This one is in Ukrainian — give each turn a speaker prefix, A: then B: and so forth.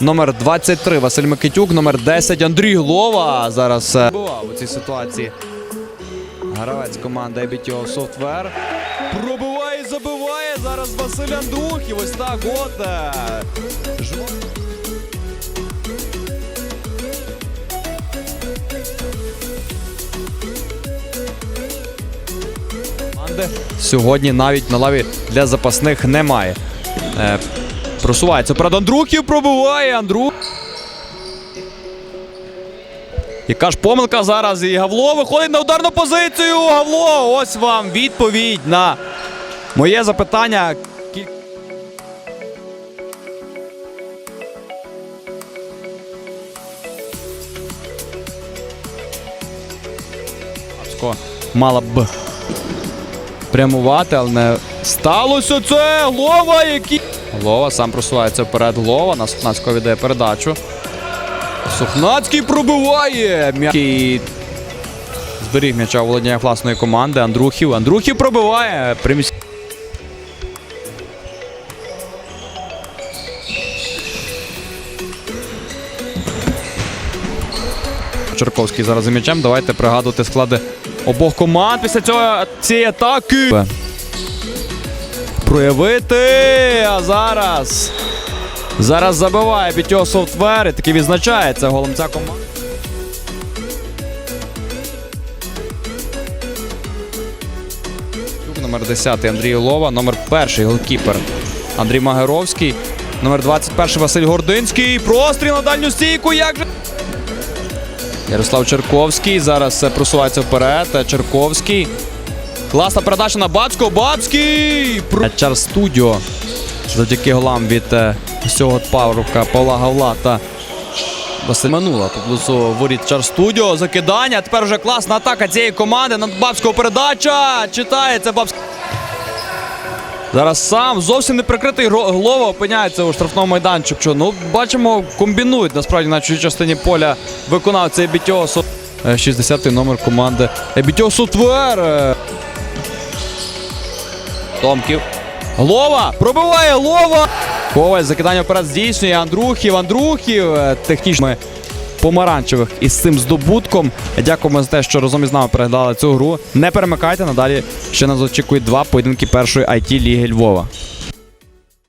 A: Номер 23 Василь Микитюк, номер 10 Андрій Глова. Зараз е, бував у цій ситуації. Гравець команди ABTO Software. Пробиває і забиває зараз Василь Андрухів. Ось так от. е, сьогодні навіть на лаві для запасних немає. Просувається перед Андрухів, пробиває Андрюх. Яка ж помилка зараз? І Гавло виходить на ударну позицію. Гавло, ось вам відповідь на моє запитання. Мала б прямувати, але не сталося це. Глова, який. Глова сам просувається вперед. Глова на Сухнацького віддає передачу. Сухнацький пробиває. М'який зберіг м'яча володіння власної команди. Андрухів. Андрухів пробиває. Приміс... Черковський зараз за м'ячем. Давайте пригадувати склади обох команд після цього цієї атаки. Проявити. А зараз. Зараз забиває Бітьо Софтвер і таки відзначається голом ця команда. Номер 10 Андрій Лова, номер 1 голкіпер Андрій Магеровський, номер 21 Василь Гординський. Простріл на дальню стійку. Як же. Ярослав Черковський зараз просувається вперед. Черковський. Класна передача на Бабського. Бабський! Чар Студіо. Завдяки голам від е, цього парубка Павла Гавла та Василь Манула поблизу воріт Чар Студіо. Закидання. Тепер вже класна атака цієї команди. На Бабського передача. Читається Бабський. Зараз сам зовсім не прикритий Глова опиняється у штрафному майданчику. Ну, бачимо, комбінують насправді на чужій частині поля виконавця Ебітьо. 60-й номер команди Ебітьо Сутвер. Томків. Лова! Пробиває лова! Коваль закидання вперед здійснює Андрухів. Андрухів е, технічно помаранчевих із цим здобутком. Дякуємо за те, що разом із нами переглядали цю гру. Не перемикайте. Надалі ще нас очікують два поєдинки першої IT Ліги Львова.